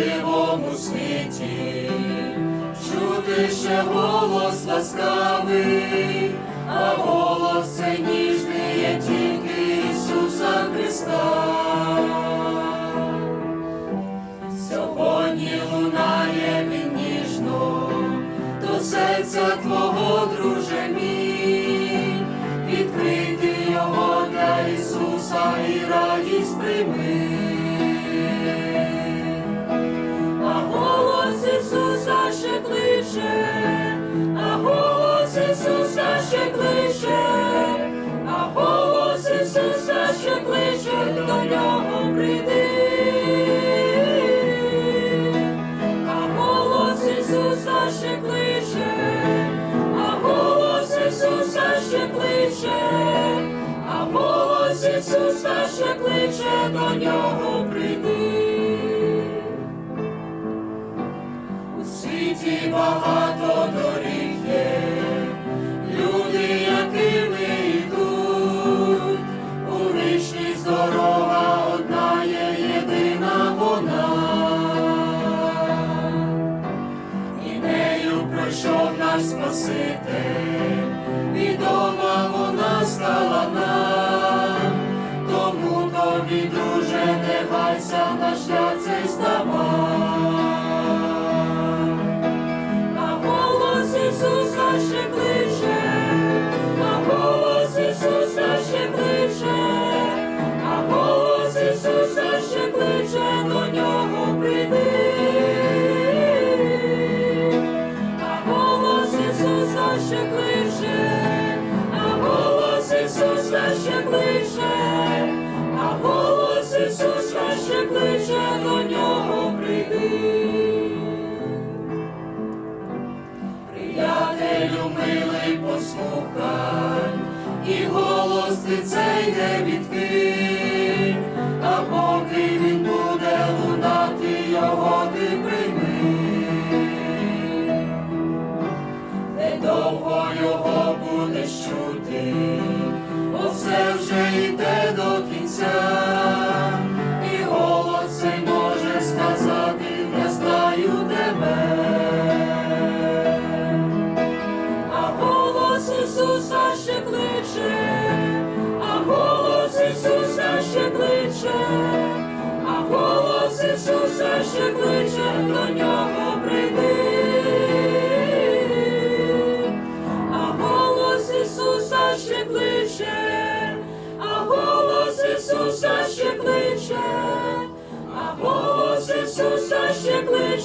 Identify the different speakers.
Speaker 1: у бурхливому світі, чути ще голос ласкавий, а голос це ніжний є тільки Ісуса Христа. Сьогодні лунає він ніжно до серця твого, друже ще кличе, а голос Ісуса ще кличе, а голос Ісуса ще кличе, до нього прийди. У світі багато доріг наш Спаситель, відома вона стала нам, тому тобі, дуже не гайся на шлях цей ставай. Ще кличе, до нього прийди. Приятелю милий, послухай, і голос ти цей не відкинь, Ісуса ще кличе, а голос Ісуса ще кличе, а голос Ісуса ще кличе, до нього прийди. А голос Ісуса ще кличе, а голос Ісуса ще кличе, а голос Ісуса ще кличе.